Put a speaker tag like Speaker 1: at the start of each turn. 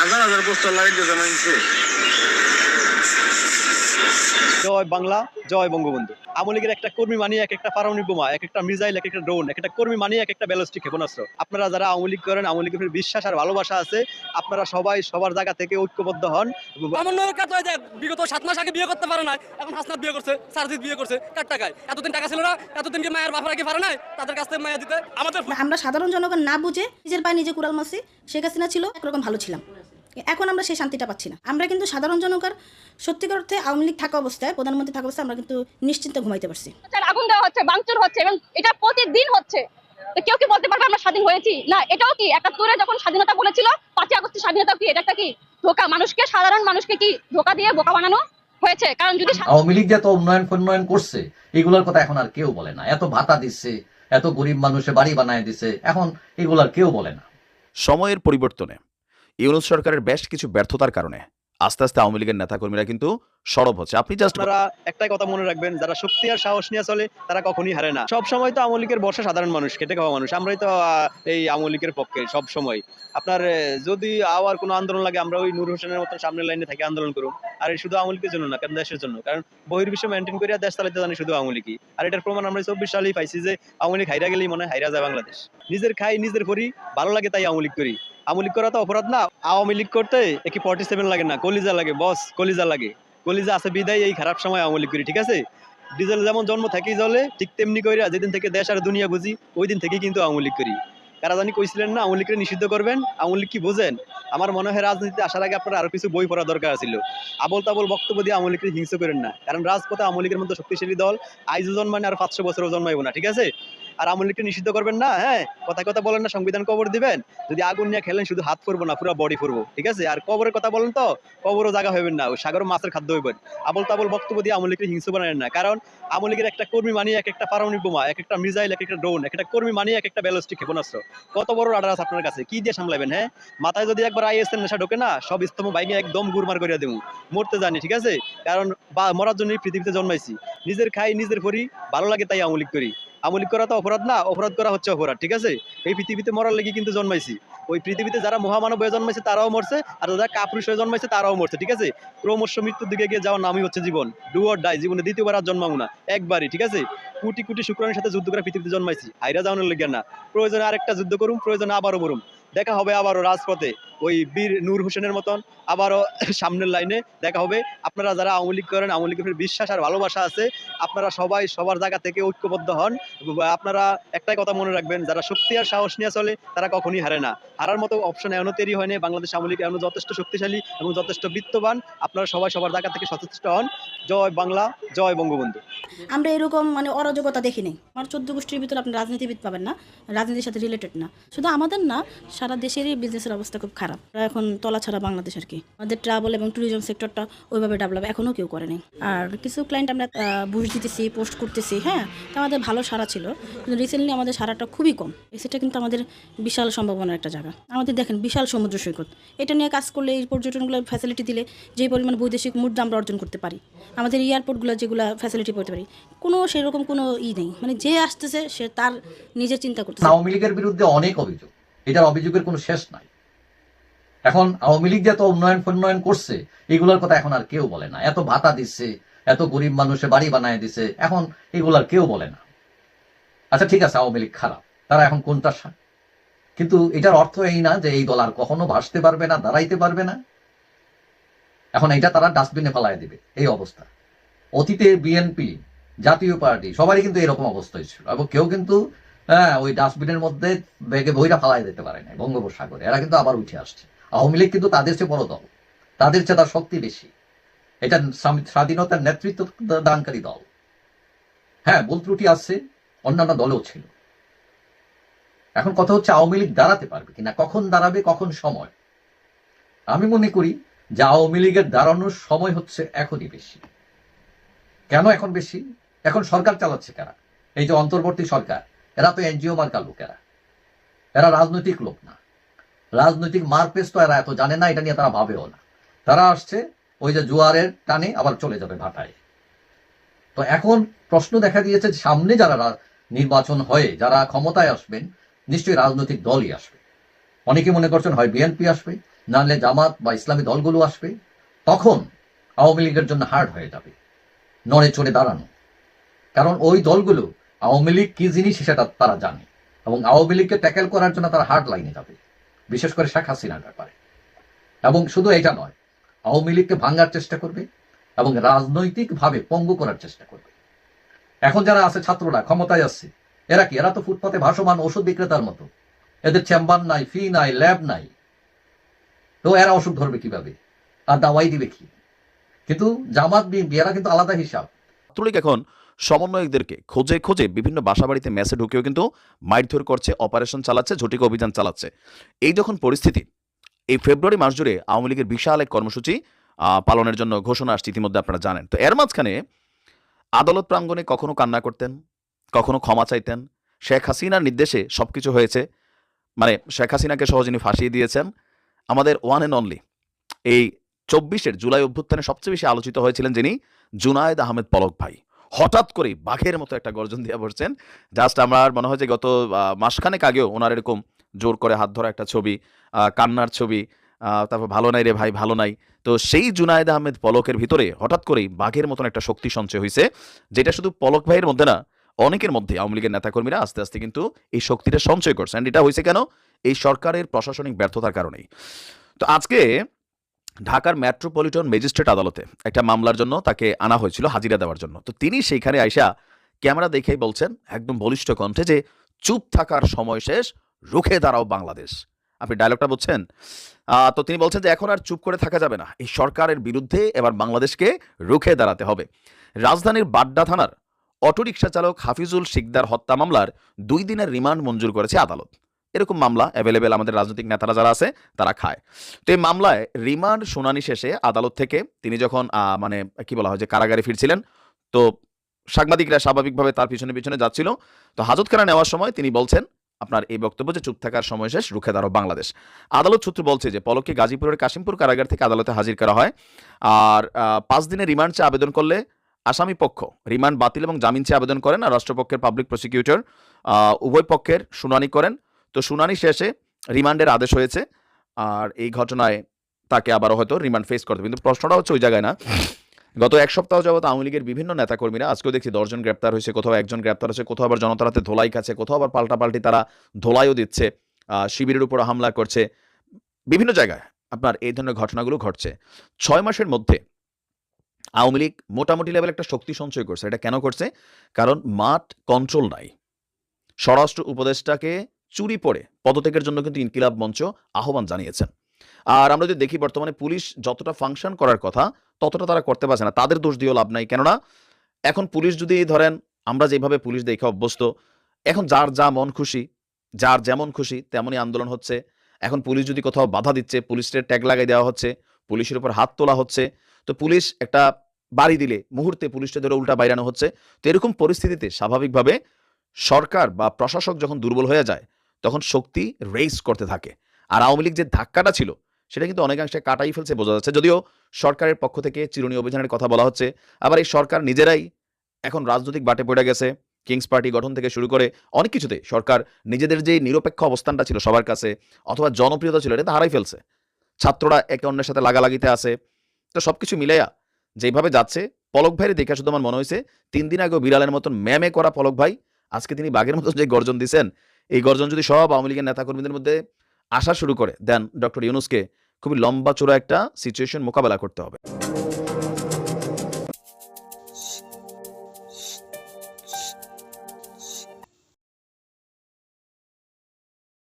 Speaker 1: হাজার হাজার পোস্টার লাগাইতে জানাইছে
Speaker 2: জয় বাংলা জয় বঙ্গবন্ধু। আওয়ামী লীগের একটা কর্মী মানিয়ে এক একটা পারমাণবিক বোমা এক একটা মিসাইল এক একটা ড্রোন এক একটা কর্মী মানিয়ে এক একটা ব্যালিস্টিক ক্ষেপণাস্ত্র। আপনারা যারা আওয়ামী লীগ করেন আওয়ামী লীগের বিশ্বাস আর ভালোবাসা আছে আপনারা সবাই সবার জায়গা থেকে ঐক্যবদ্ধ হন।
Speaker 3: বিগত সাত মাস আগে বিয়ে করতে পারে না এখন হাসনাত বিয়ে করছে সারজিৎ বিয়ে করছে। কার টাকায়? এতদিন টাকা ছিল না এতদিন কি মায়ের বাপারা কি পারে না তাদের কাছ থেকে মায়া দিতে। আমাদের
Speaker 4: আমরা সাধারণ জনগণ না বুঝে নিজের পায়ে নিজে কুড়াল মারছি। শেখ হাসিনা ছিল একরকম ভালো ছিলাম। এখন আমরা সেই শান্তিটা পাচ্ছি না। আমরা কিন্তু সাধারণ জনগণ সত্যিকার অর্থে আওয়ামী লীগ থাকা অবস্থায় প্রধানমন্ত্রী থাকা অবস্থায় আমরা কিন্তু নিশ্চিন্তে ঘুমাইতে পারছি।
Speaker 5: আগুন দেওয়া হচ্ছে ভাঙচুর হচ্ছে এবং এটা প্রতিদিন হচ্ছে। কেউ কি বলতে পারবে আমরা স্বাধীন হয়েছি? না এটাও কি? একাত্তরে যখন স্বাধীনতা বলেছিল পাঁচই আগস্টের স্বাধীনতা কি? এটা কি? ধোকা? মানুষকে সাধারণ মানুষকে কি ধোকা দিয়ে বোকা বানানো হয়েছে? কারণ যদি
Speaker 6: আওয়ামী লীগ যে এত উন্নয়ন ফন্নয়ন করছে এগুলোর কথা এখন আর কেউ বলে না। এত ভাতা দিচ্ছে এত গরিব মানুষে বাড়ি বানায় দিছে এখন এগুলার কেউ বলে না।
Speaker 7: সময়ের পরিবর্তনে ইউনুস সরকারের বেশ কিছু ব্যর্থতার কারণে। আস্তে আস্তে আওয়ামী লীগের নেতাকর্মীরা কিন্তু সরব হচ্ছে। আপনি জাস্ট
Speaker 2: আপনারা একটাই কথা মনে রাখবেন, যারা শক্তি আর সাহস নিয়ে চলে, তারা কখনই হারে না। সব সময় তো আওয়ামী লীগের বর্ষা সাধারণ মানুষ খেটে খাওয়া মানুষ। আমরাই তো এই আওয়ামী লীগের পক্ষে সব সময় আপনার যদি আবার কোনো আন্দোলন লাগে, আমরা ওই নূর হোসেনের মতন সামনের লাইনে থাকি আন্দোলন করুন। আর শুধু আওয়ামী লীগের জন্য না কারণ দেশের জন্য? কারণ বহির্বিশ্ব মেনটেন করিয়া দেশ চালাতে জানি শুধু আওয়ামী লীগই। আর এটার প্রমাণ আমরা চব্বিশ সালেই পাইছি যে, আওয়ামী লীগ হাইরা গেলেই মনে হয় হাইরা যায় বাংলাদেশ। নিজের খাই, নিজের করি, ভালো লাগে তাই আওয়ামী লীগ করি। আওয়ামী লীগ করা তো অপরাধ না। আওয়ামী লীগ করতে একই ফর্টি সেভেন লাগে না, কলিজা লাগে বস কলিজা লাগে। কলিজা আছে বিদায়, এই খারাপ সময় আওয়ামী লীগ করি, ঠিক আছে? ডিজেল যেমন জন্ম থেকেই জ্বলে, ঠিক তেমনি কইরা যেদিন থেকে দেশ আর দুনিয়া বুঝি, ওই দিন থেকেই কিন্তু আওয়ামী লীগ করি। কারা জানি কইছিলেন না, আওয়ামী লীগকে নিষিদ্ধ করবেন, আওয়ামী লীগ কি বোঝেন? আমার মনে হয় রাজনীতিতে আসার আগে আপনার আরও কিছু বই পড়া দরকার ছিল আবল তাবল বক্তব্য দিয়ে আওয়ামী লীগকে হিংসা করেন না। কারণ রাজপথে আওয়ামী লীগের মধ্যে শক্তিশালী দল আইজও জন্মায় না আর পাঁচশো বছরও জন্মাইব না, ঠিক আছে? আর আওয়ামী লীগকে নিষিদ্ধ করবেন না হ্যাঁ? কথা কথা বলেন না, সংবিধান কবর দিবেন। যদি আগুন নিয়ে খেলেন, শুধু হাত পড়ব না, পুরো বডি পড়ব ঠিক আছে? আর কবরের কথা বলেন তো, কবরও জায়গা হইবেন না, ওই সাগর মাছের খাদ্য হইবেন। আবল তাবল বক্তব্য দিয়ে আওয়ামী লীগকে হিংসা বানাবেন না, কারণ আওয়ামী লীগের একটা কর্মী মানিয়ে এক একটা পারমাণবিক বোমা, এক একটা মিসাইল, এক একটা ড্রোন, এক একটা কর্মী মানিয়ে এক একটা ব্যালিস্টিক ক্ষেপণাস্ত্র। কত বড় রাডার আছে আপনার কাছে? কি দিয়ে সামলাবেন হ্যাঁ? মাথায় যদি একবার আইএসএর নেশা ঢোকে না, সব স্তম্ভ বাইকে একদম গুরমার করে দেবো মরতে জানি, ঠিক আছে? কারণ বা, মরার জন্য পৃথিবীতে জন্মাইছি। নিজের খাই, নিজের করি ভালো লাগে তাই আমলিক করি। আওয়ামী করা তো অপরাধ না, অপরাধ করা হচ্ছে অপরাধ, ঠিক আছে? এই পৃথিবীতে মরার লেগে কিন্তু জন্মাইছি। ওই পৃথিবীতে যারা মহামানব হয়ে জন্মাইছে তারাও মরছে, আর যারা কাপুরুষ হয়ে জন্মাইছে তারাও মরছে, ঠিক আছে? ক্রমশ মৃত্যুর দিকে গিয়ে যাওয়ার নামই হচ্ছে জীবন ডু অর ডাই জীবনে দ্বিতীয়বার আর জন্মাবো না, একবারই, ঠিক আছে? কোটি কোটি শুক্রাণের সাথে যুদ্ধ করে পৃথিবীতে জন্মাইছি হাইরা যাওয়ানোর লেগে না। প্রয়োজনে আরেকটা যুদ্ধ করুম, প্রয়োজনে আবারও করুম দেখা হবে আবারও রাজপথে। ওই বীর নূর হোসেনের মতন। আবারও সামনের লাইনে দেখা হবে। আপনারা যারা আওয়ামী লীগ করেন, আওয়ামী লীগের বিশ্বাস আর ভালোবাসা আছে, আপনারা সবাই সবার জায়গা থেকে ঐক্যবদ্ধ হন। আপনারা একটাই কথা মনে রাখবেন, যারা শক্তি আর সাহস নিয়ে চলে, তারা কখনই হারে না। হারার মতো অপশন এখনও তৈরি হয়নি। বাংলাদেশ আওয়ামী লীগ এখনও যথেষ্ট শক্তিশালী এবং যথেষ্ট বিত্তবান। আপনারা সবাই সবার জায়গা থেকে সচেষ্ট হন। জয় বাংলা, জয় বঙ্গবন্ধু।
Speaker 4: আমরা এরকম মানে অরাজকতা দেখি নেই। আমার চোদ্দ গোষ্ঠীর ভিতরে আপনি রাজনীতিবিদ পাবেন না। রাজনীতির সাথে রিলেটেড না। শুধু আমাদের না, সারা দেশেরই বিজনেসের অবস্থা খুব খারাপ। এখন তলা ছাড়া বাংলাদেশ আর কি। আমাদের ট্রাভেল এবং ট্যুরিজম সেক্টরটা ওইভাবে ডেভেলপ এখনও কেউ করেনি আর কিছু ক্লায়েন্ট আমরা বুঝ দিতেছি পোস্ট করতেছি হ্যাঁ? তো আমাদের ভালো সারা ছিল। কিন্তু রিসেন্টলি আমাদের সারাটা খুবই কম। সেটা কিন্তু আমাদের বিশাল সম্ভাবনার একটা জায়গা। আমাদের দেখেন, বিশাল সমুদ্র সৈকত। এটা নিয়ে কাজ করলে এই পর্যটনগুলো ফ্যাসিলিটি দিলে যে পরিমাণ বৈদেশিক মুদ্রা আমরা অর্জন করতে পারি, আমাদের এয়ারপোর্টগুলো যেগুলো ফ্যাসিলিটি করতে পারি, কোনো সেরকম কোনো ই নেই। মানে যে আসতেছে, সে তার নিজের চিন্তা করতেছে।
Speaker 6: আওয়ামী লীগের বিরুদ্ধে অনেক অভিযোগ। এটার অভিযোগের কোনো শেষ নাই। এখন আওয়ামী লীগ যে এত উন্নয়ন ফন্নয়ন করছে, এগুলোর কথা এখন আর কেউ বলে না। এত ভাতা দিচ্ছে, এত গরিব মানুষে বাড়ি বানায় দিছে, এখন এগুলার কেউ বলে না। আচ্ছা ঠিক আছে, আওয়ামী লীগ খারাপ। তারা এখন কোনটা কিন্তু এটার অর্থ এই না যে এই দল আর কখনো ভাসতে পারবে না, দাঁড়াইতে পারবে না। এখন এটা তারা ডাস্টবিনে ফেলায় দিবে, এই অবস্থা। অতীতে বিএনপি, জাতীয় পার্টি, সবারই কিন্তু এরকম অবস্থায় ছিল। এবং কেউ কিন্তু হ্যাঁ ওই ডাস্টবিনের মধ্যে বেগে বইটা ফালাই দিতে পারে না বঙ্গোপসাগরে। এরা কিন্তু আবার উঠে আসছে। আওয়ামী লীগ কিন্তু তাদের চেয়ে বড় দল তাদের চেয়ে তার শক্তি বেশি। এটা স্বাধীনতার নেতৃত্ব দানকারী দল। হ্যাঁ ভুল ত্রুটি আসছে অন্যান্য দলেও ছিল। এখন কথা হচ্ছে আওয়ামী লীগ দাঁড়াতে পারবে কিনা, কখন দাঁড়াবে, কখন সময়? আমি মনে করি যে আওয়ামী লীগের দাঁড়ানোর সময় হচ্ছে এখনই বেশি। কেন এখন বেশি? এখন সরকার চালাচ্ছে কারা? এই যে অন্তর্বর্তী সরকার, এরা তো এনজিও মার্কার লোকেরা। এরা রাজনৈতিক লোক না। রাজনৈতিক মারপেস তো এরা এত জানে না, এটা নিয়ে তারা ভাবেও না। তারা আসছে, ওই যে জোয়ারের টানে আবার চলে যাবে ভাটায়। তো এখন প্রশ্ন দেখা দিয়েছে সামনে যারা নির্বাচন হয়ে, যারা ক্ষমতায় আসবেন, নিশ্চয়ই রাজনৈতিক দলই আসবে। অনেকে মনে করছেন হয় বিএনপি আসবে নাহলে জামাত বা ইসলামী দলগুলো আসবে। তখন আওয়ামী লীগের জন্য হার্ড হয়ে যাবে, নড়ে চড়ে দাঁড়ানো। কারণ ওই দলগুলো আওয়ামী লীগ কি জিনিস সেটা তারা জানে, এবং আওয়ামী লীগকে ট্যাকেল করার জন্য তারা হার্ড লাইনে যাবে। বিশেষ করে শেখ হাসিনার ব্যাপারে। এবং শুধু এটা নয়, আওয়ামী লীগকে ভাঙার চেষ্টা করবে এবং রাজনৈতিকভাবে পঙ্গু করার চেষ্টা করবে। এখন যারা আছে ছাত্ররা, ক্ষমতায় আসছে, এরা কি? এরা তো ফুটপাতে ভাসমান ওষুধ বিক্রেতার মতো। এদের চেম্বার নাই, ফি নাই, ল্যাব নাই। তো এরা ওষুধ ধরবে কীভাবে? আর দাওয়াই দিবে কি? কিন্তু জামাত, বিএনপি, এরা কিন্তু আলাদা হিসাব।
Speaker 7: এখন সমন্বয়কদেরকে খোঁজে খোঁজে বিভিন্ন বাসাবাড়িতে মেসে ঢুকেও কিন্তু মারধর করছে, অপারেশন চালাচ্ছে, ঝটিকা অভিযান চালাচ্ছে। এই যখন পরিস্থিতি, এই ফেব্রুয়ারি মাস জুড়ে আওয়ামী লীগের বিশাল এক কর্মসূচি পালনের জন্য ঘোষণা আসছে ইতিমধ্যে আপনারা জানেন। তো এর মাঝখানে আদালত প্রাঙ্গণে কখনো কান্না করতেন, কখনো ক্ষমা চাইতেন। শেখ হাসিনার নির্দেশে সবকিছু হয়েছে। মানে শেখ হাসিনাকে সহ ফাঁসিয়ে দিয়েছেন। আমাদের ওয়ান অ্যান্ড অনলি এই চব্বিশের জুলাই অভ্যুত্থানে সবচেয়ে বেশি আলোচিত হয়েছিলেন যিনি জুনায়েদ আহমেদ পলক ভাই। হঠাৎ করে বাঘের মতো একটা গর্জন দিয়ে বসছেন। জাস্ট আমার মনে হয় যে গত মাসখানেক আগেও ওনার এরকম জোর করে হাত ধরা একটা ছবি কান্নার ছবি তারপর ভালো নাই রে ভাই, ভালো নাই। তো সেই জুনায়েদ আহমেদ পলকের ভিতরে হঠাৎ করেই বাঘের মতন একটা শক্তি সঞ্চয় হয়েছে যেটা শুধু পলক ভাইয়ের মধ্যে না, অনেকের মধ্যে, আওয়ামী লীগের নেতাকর্মীরা আস্তে আস্তে কিন্তু এই শক্তিটা সঞ্চয় করছে। অ্যান্ড এটা হয়েছে কেন? এই সরকারের প্রশাসনিক ব্যর্থতার কারণেই। তো আজকে ঢাকার মেট্রোপলিটন ম্যাজিস্ট্রেট আদালতে একটা মামলার জন্য তাকে আনা হয়েছিল, হাজিরা দেওয়ার জন্য। তো তিনি সেইখানে আইসা ক্যামেরা দেখেই বলছেন, একদম বলিষ্ঠ কণ্ঠে যে, চুপ থাকার সময় শেষ, রুখে দাঁড়াও বাংলাদেশ। আপনি ডায়লগটা বলছেন তো তিনি বলছেন যে, এখন আর চুপ করে থাকা যাবে না। এই সরকারের বিরুদ্ধে এবার বাংলাদেশকে রুখে দাঁড়াতে হবে। রাজধানীর বাড্ডা থানার অটোরিকশা চালক হাফিজুল শিকদার হত্যা মামলার দুই দিনের রিমান্ড মঞ্জুর করেছে আদালত। এরকম মামলা অ্যাভেলেবেল আমাদের রাজনৈতিক নেতারা যারা আছে, তারা খায়। তো এই মামলায় রিমান্ড শুনানি শেষে আদালত থেকে তিনি যখন মানে কি বলা হয় যে কারাগারে ফিরছিলেন, তো সাংবাদিকরা স্বাভাবিকভাবে তার পিছনে পিছনে যাচ্ছিল। তো হাজতখানা নেওয়ার সময় তিনি বলছেন, আপনার এই বক্তব্য যে চুপ থাকার সময় শেষ, রুখে দাঁড়াও বাংলাদেশ। আদালত সূত্র বলছে যে পলককে গাজীপুরের কাশিমপুর কারাগার থেকে আদালতে হাজির করা হয়। আর পাঁচ দিনের রিমান্ড চেয়ে আবেদন করলে আসামি পক্ষ, রিমান্ড বাতিল এবং জামিন চেয়ে আবেদন করেন আর রাষ্ট্রপক্ষের পাবলিক প্রসিকিউটর উভয় পক্ষের শুনানি করেন। তো শুনানি শেষে রিমান্ডের আদেশ হয়েছে, আর এই ঘটনায় তাকে আবারও হয়তো রিমান্ড ফেস করতে কিন্তু প্রশ্নটা হচ্ছে ওই জায়গায় না। গত এক সপ্তাহ যাবত আওয়ামী লীগের বিভিন্ন নেতাকর্মীরা, আজকেও দেখছি দশজন গ্রেপ্তার হয়েছে, কোথাও একজন গ্রেপ্তার হয়েছে, কোথাও আবার জনতার হাতে ধোলাই খাচ্ছে, কোথাও আবার পাল্টাপাল্টি তারা ধোলাইও দিচ্ছে শিবিরের উপর হামলা করছে। বিভিন্ন জায়গায় আপনার এই ধরনের ঘটনাগুলো ঘটছে। ছয় মাসের মধ্যে আওয়ামী লীগ মোটামুটি লেভেল একটা শক্তি সঞ্চয় করছে। এটা কেন করছে? কারণ মাঠ কন্ট্রোল নাই। স্বরাষ্ট্র উপদেষ্টাকে চুরি পড়ে। পদত্যাগের জন্য কিন্তু ইনকিলাব মঞ্চ আহ্বান জানিয়েছেন। আর আমরা যদি দেখি বর্তমানে পুলিশ যতটা ফাংশন করার কথা, ততটা তারা করতে পারছে না। তাদের দোষ দিয়েও লাভ নাই। কেননা, এখন পুলিশ যদি ধরেন, আমরা যেভাবে পুলিশ দেখে অভ্যস্ত, এখন যার যা মন খুশি, যার যেমন খুশি, তেমনই আন্দোলন হচ্ছে। এখন পুলিশ যদি কোথাও বাধা দিচ্ছে, পুলিশের ট্যাগ লাগাই দেওয়া হচ্ছে, পুলিশের উপর হাত তোলা হচ্ছে, তো পুলিশ একটা বাড়ি দিলে, মুহূর্তে পুলিশটা ধরে উল্টা বাইরানো হচ্ছে। তো এরকম পরিস্থিতিতে স্বাভাবিকভাবে সরকার বা প্রশাসক যখন দুর্বল হয়ে যায় তখন শক্তি রেইস করতে থাকে। আর আওয়ামী লীগ যে ধাক্কাটা ছিল, সেটা কিন্তু অনেকাংশে কাটাই ফেলছে বোঝা যাচ্ছে। যদিও সরকারের পক্ষ থেকে চিরুনি অভিযানের কথা বলা হচ্ছে, আবার এই সরকার নিজেরাই এখন রাজনৈতিক বাটে পড়ে গেছে কিংস পার্টি গঠন থেকে শুরু করে অনেক কিছুতে সরকার নিজেদের যে নিরপেক্ষ অবস্থানটা ছিল সবার কাছে, অথবা জনপ্রিয়তা ছিল, এটা হারাই ফেলছে। ছাত্ররা একে অন্যের সাথে লাগালাগিতে আছে। তো সবকিছু মিলাইয়া যেভাবে যাচ্ছে, পলক ভাইয়ের দেখে শুধু আমার মনে হয়েছে তিন দিন আগে বিড়ালের মতন ম্যামে করা পলক ভাই, আজকে তিনি বাঘের মতন যে গর্জন দিছেন এই গর্জন যদি সব আওয়ামী লীগের নেতাকর্মীদের মধ্যে আসা শুরু করে দেন ডক্টর ইউনুসকে খুবই লম্বা চোরা একটা সিচুয়েশন মোকাবেলা করতে হবে।